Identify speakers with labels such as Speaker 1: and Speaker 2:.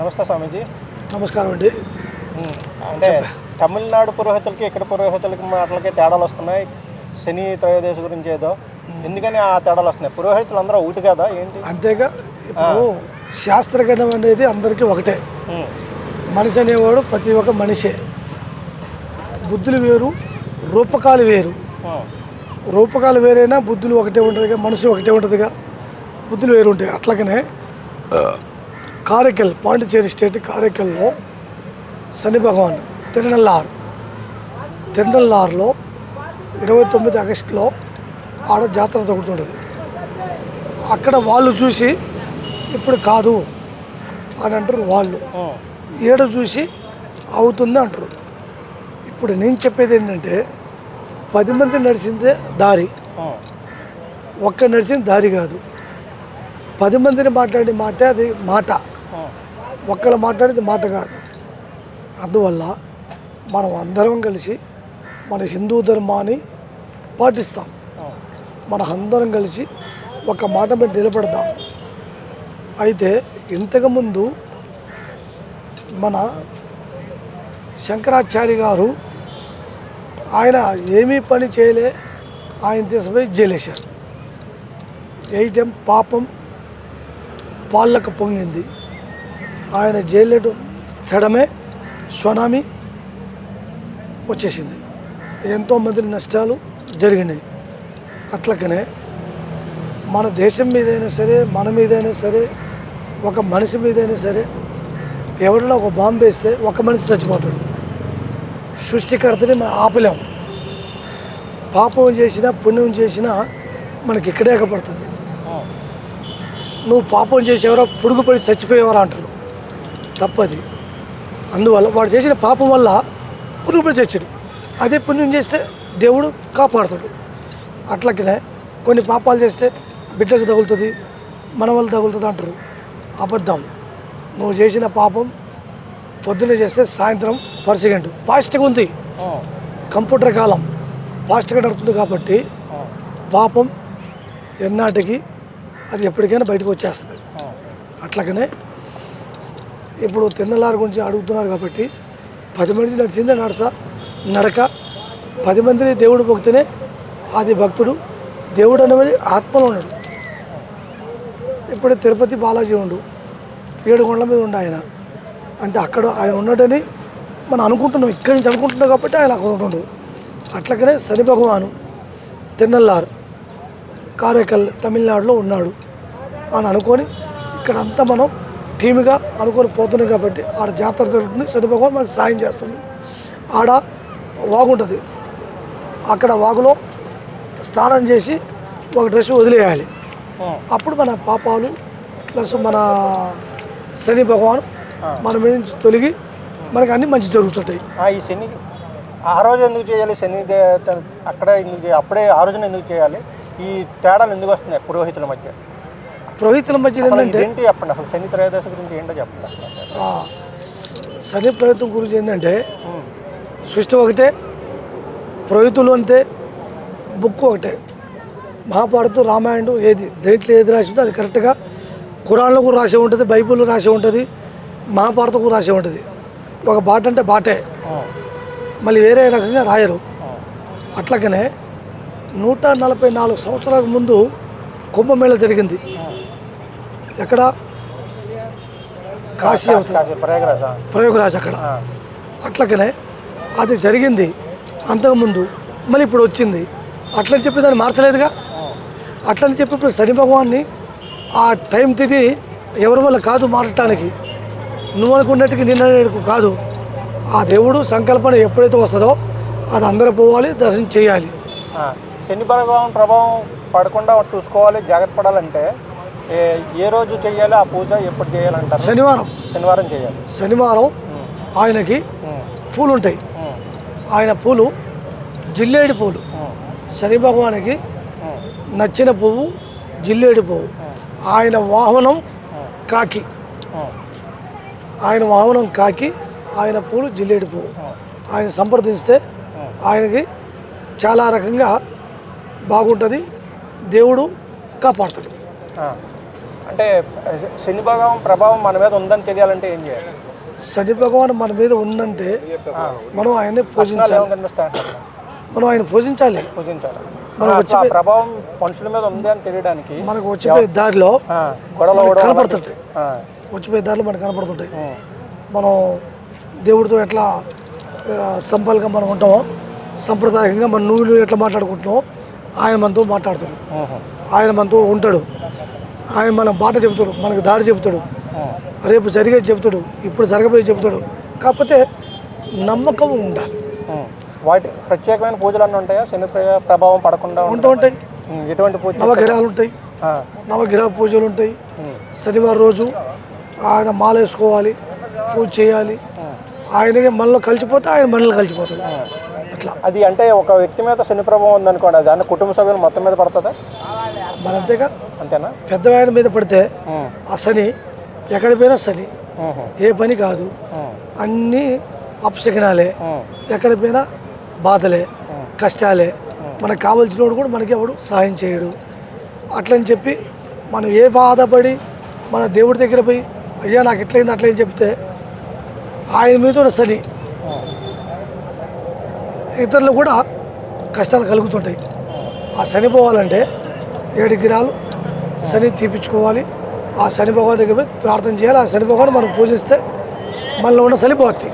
Speaker 1: నమస్తే స్వామీజీ.
Speaker 2: నమస్కారం అండి.
Speaker 1: అంటే తమిళనాడు పురోహితులకి ఇక్కడ పురోహితులకి మాటలకి తేడాలు వస్తున్నాయి. శని త్రయోదశి గురించి ఏదో. ఎందుకని ఆ తేడాలు వస్తున్నాయి? పురోహితులు అందరూ ఒకటి కదా ఏంటి?
Speaker 2: అంతేగా ఇప్పుడు శాస్త్రగణం అనేది అందరికీ ఒకటే. మనిషి అనేవాడు ప్రతి ఒక్క మనిషే. బుద్ధులు వేరు రూపకాలు వేరు. రూపకాలు వేరైనా బుద్ధులు ఒకటే ఉంటుందిగా మనిషి ఒకటే ఉంటుందిగా. బుద్ధులు వేరు ఉంటాయి అట్లాగనే కారైకల్ పాండిచేరి స్టేట్ కారైకల్లో శని భగవాన్ తిరునల్లారు. తిరునల్లారులో ఇరవై తొమ్మిది ఆగస్టులో ఆడ జాతర జరుగుతుంటుంది అక్కడ వాళ్ళు చూసి ఇప్పుడు కాదు అని అంటారు వాళ్ళు. ఏడు చూసి అవుతుంది అంటారు. ఇప్పుడు నేను చెప్పేది ఏంటంటే పది మంది నడిచిందే దారి. ఒక్క నడిచిన దారి కాదు. పది మందిని మాట్లాడే మాట అది మాట. ఒక్కళ్ళు మాట్లాడేది మాట కాదు. అందువల్ల మనం అందరం కలిసి మన హిందూ ధర్మాన్ని పాటిస్తాం. మన అందరం కలిసి ఒక మాట మీద నిలబడదాం అయితే ఇంతకుముందు మన శంకరాచార్య గారు ఆయన ఏమీ పని చేయలే ఆయన తీసుకుపోయి జైలేశారు. వేయటం పాపం పాళ్ళకు పొంగింది. ఆయన జైలు స్థడమే సునామీ వచ్చేసింది. ఎంతోమంది నష్టాలు జరిగినాయి. అట్లకనే మన దేశం మీదైనా సరే మన మీదైనా సరే ఒక మనిషి మీదైనా సరే ఎవరైనా ఒక బాంబు వేస్తే ఒక మనిషి చచ్చిపోతాడు. సృష్టికర్తని మనం ఆపలేం. పాపం చేసినా పుణ్యం చేసినా మనకి ఇక్కడే పడుతుంది నువ్వు పాపం చేసేవరా పురుగు పడి చచ్చిపోయేవారా అంటారు. తప్పది. అందువల్ల వాడు చేసిన పాపం వల్ల పురుగు పడి చచ్చాడు అదే పుణ్యం చేస్తే దేవుడు కాపాడుతాడు. అట్లకనే కొన్ని పాపాలు చేస్తే బిడ్డకు తగులుతుంది మన వల్ల తగులుతుంది అంటారు. అబద్ధం. నువ్వు చేసిన పాపం పొద్దున్న చేస్తే సాయంత్రం పర్ సెకండ్ ఫాస్ట్గా ఉంది. కంప్యూటర్ కాలం. ఫాస్ట్గా నడుస్తుంది కాబట్టి పాపం ఎన్నాటికి అది ఎప్పటికైనా బయటకు వచ్చేస్తుంది. అట్లాగనే ఇప్పుడు తిన్నలారి గురించి అడుగుతున్నారు కాబట్టి పది మంది నడిచిందే నడస నడక. పది మందిని దేవుడు భక్తినే అది భక్తుడు దేవుడు అనేది ఆత్మలో ఉన్నాడు. ఇప్పుడు తిరుపతి బాలాజీ ఉండు ఏడు కొండల మీద ఉండు ఆయన. అంటే అక్కడ ఆయన ఉన్నాడని మనం అనుకుంటున్నాం ఇక్కడి నుంచి అనుకుంటున్నాం కాబట్టి ఆయన అక్కడ ఉంటుండు. అట్లాగనే శని భగవాను తిన్నల్లారు కారైకల్ తమిళనాడులో ఉన్నాడు అని అనుకొని ఇక్కడ అంతా మనం టీమ్గా అనుకొని పోతున్నాం కాబట్టి ఆడ జాతర జరుగుతుంది. శని భగవాన్ మనకు సాయం చేస్తుంది. ఆడ వాగు ఉంటుంది అక్కడ వాగులో స్నానం చేసి ఒక డ్రెస్ వదిలేయాలి. అప్పుడు మన పాపాలు ప్లస్ మన శని భగవాన్. మన మీద నుంచి తొలగి మనకి అన్ని మంచి జరుగుతుంటాయి.
Speaker 1: ఆ, ఈ శని ఆ రోజు ఎందుకు చేయాలి? శని అక్కడే ఎందుకు చేయాలి? అప్పుడే ఆ రోజున ఎందుకు చేయాలి? ఈ తేడాలు ఎందుకు వస్తున్నాయి పురోహితుల మధ్య?
Speaker 2: పురోహితుల మధ్య ఏంటంటే
Speaker 1: చెప్పండి? అసలు శని త్రయోదశి గురించి ఏంటో చెప్పండి
Speaker 2: శని ప్రయత్నం గురించి ఏంటంటే సృష్టి ఒకటే పురోహితులు అంతే బుక్ ఒకటే. మహాభారతం రామాయణం ఏది దేంట్లో ఏది రాసి ఉందో అది కరెక్ట్గా ఖురాన్లో కూడా రాసే ఉంటుంది బైబిల్లో రాసే ఉంటుంది మహాభారతం కూడా రాసే ఉంటుంది. ఒక బాట అంటే బాటే. మళ్ళీ వేరే రకంగా రాయరు. అట్లాగనే నూట నలభై నాలుగు సంవత్సరాల ముందు కుంభమేళ జరిగింది. ఎక్కడ? కాశీ
Speaker 1: ప్రయాగరాజ?
Speaker 2: ప్రయోగరాజ్ అక్కడ. అట్లకనే అది జరిగింది. అంతకుముందు మళ్ళీ ఇప్పుడు వచ్చింది. అట్లని చెప్పి దాన్ని మార్చలేదుగా? అట్లని చెప్పి ఇప్పుడు శని భగవాన్ని ఆ టైం తిది ఎవరి వల్ల కాదు మారటానికి. నువ్వు అనుకున్నట్టుగా నిన్న కాదు. ఆ దేవుడు సంకల్పన ఎప్పుడైతే వస్తుందో అది అందరూ పోవాలి దర్శనం చేయాలి.
Speaker 1: శని భగవాన్ ప్రభావం పడకుండా చూసుకోవాలి జాగ్రత్త పడాలంటే ఏ రోజు చేయాలి ఆ పూజ ఎప్పుడు చేయాలంటారు?
Speaker 2: శనివారం.
Speaker 1: శనివారం చేయాలి.
Speaker 2: శనివారం ఆయనకి పూలు ఉంటాయి ఆయన పూలు జిల్లేడి పూలు. శని భగవానికి నచ్చిన పువ్వు జిల్లేడి పువ్వు. ఆయన వాహనం కాకి. ఆయన వాహనం కాకి ఆయన పూలు జిల్లేడి పువ్వు. ఆయన సంప్రదిస్తే. ఆయనకి చాలా రకంగా బాగుంటుంది. దేవుడు కాపాడుతాడు.
Speaker 1: ఆ, అంటే శని భాగం ప్రభావం మన మీద ఉందని తెలియాలంటే ఏం చేయాలి?
Speaker 2: శని భగవాన్ మన మీద ఉందంటే మనం ఆయన్ని పూజించాలి. మనం ఆయన పూజించాలి.
Speaker 1: పూజించాలి.
Speaker 2: మనకు
Speaker 1: ప్రభావం మనుషుల మీద ఉంది అని తెలియడానికి
Speaker 2: మనకు వచ్చిపోయే దారిలో
Speaker 1: గొడవలు
Speaker 2: కనపడుతుంటాయి వచ్చిపోయే దారిలో మనకు కనపడుతుంటాయి మనం దేవుడితో ఎట్లా సంపల్గా మనం ఉంటామో సంప్రదాయంగా మన నువ్వులు ఎట్లా మాట్లాడుకుంటున్నామో ఆయన మనతో మాట్లాడుతాడు.
Speaker 1: ఉహు,
Speaker 2: ఆయన మనతో ఉంటాడు. ఆయన మన బాట చెబుతాడు మనకు దారి చెబుతాడు. రేపు జరిగేది చెబుతాడు ఇప్పుడు జరగబోయే చెబుతాడు. కాకపోతే నమ్మకం ఉండాలి.
Speaker 1: వాటి ప్రత్యేకమైన పూజలు అన్నీ ఉంటాయా? శని ప్ర- ప్రభావం పడకుండా
Speaker 2: ఉంటూ ఉంటాయి.
Speaker 1: ఎటువంటి పూజ
Speaker 2: నవగ్రహాలు ఉంటాయి. నవగ్రహ పూజలు ఉంటాయి. శనివారం రోజు ఆయన మాల వేసుకోవాలి పూజ చేయాలి. ఆయనకి మనలో కలిసిపోతే ఆయన మనలో కలిసిపోతాడు. అట్లా.
Speaker 1: అది అంటే ఒక వ్యక్తి మీద శని ప్రభావం ఉందనుకోండి దాని కుటుంబ సభ్యులు మొత్తం మీద పడుతుందా?
Speaker 2: మన అంతేగా
Speaker 1: అంతేనా?
Speaker 2: పెద్దవాయన మీద పడితే ఆ శని ఎక్కడి పోయినా శని ఏ పని కాదు. అన్నీ అపశకనాలే. ఎక్కడ పోయినా బాధలే కష్టాలే. మనకు కావాల్సిన వాడు కూడా మనకి ఎవడు సహాయం చేయడు. అట్లని చెప్పి మనం ఏ బాధపడి మన దేవుడి దగ్గర పోయి అయ్యా నాకు ఎట్లయింది అట్లయింది చెప్తే ఆయన మీద ఉన్న శని. ఇతరులు కూడా కష్టాలు కలుగుతుంటాయి. ఆ శని పోవాలంటే ఏడు గిరాలు శని తీపించుకోవాలి ఆ శని భగవాన్ దగ్గర ప్రార్థన చేయాలి. ఆ శని భగవాన్ మనం పూజిస్తే మనలో ఉన్న శనిపోతుంది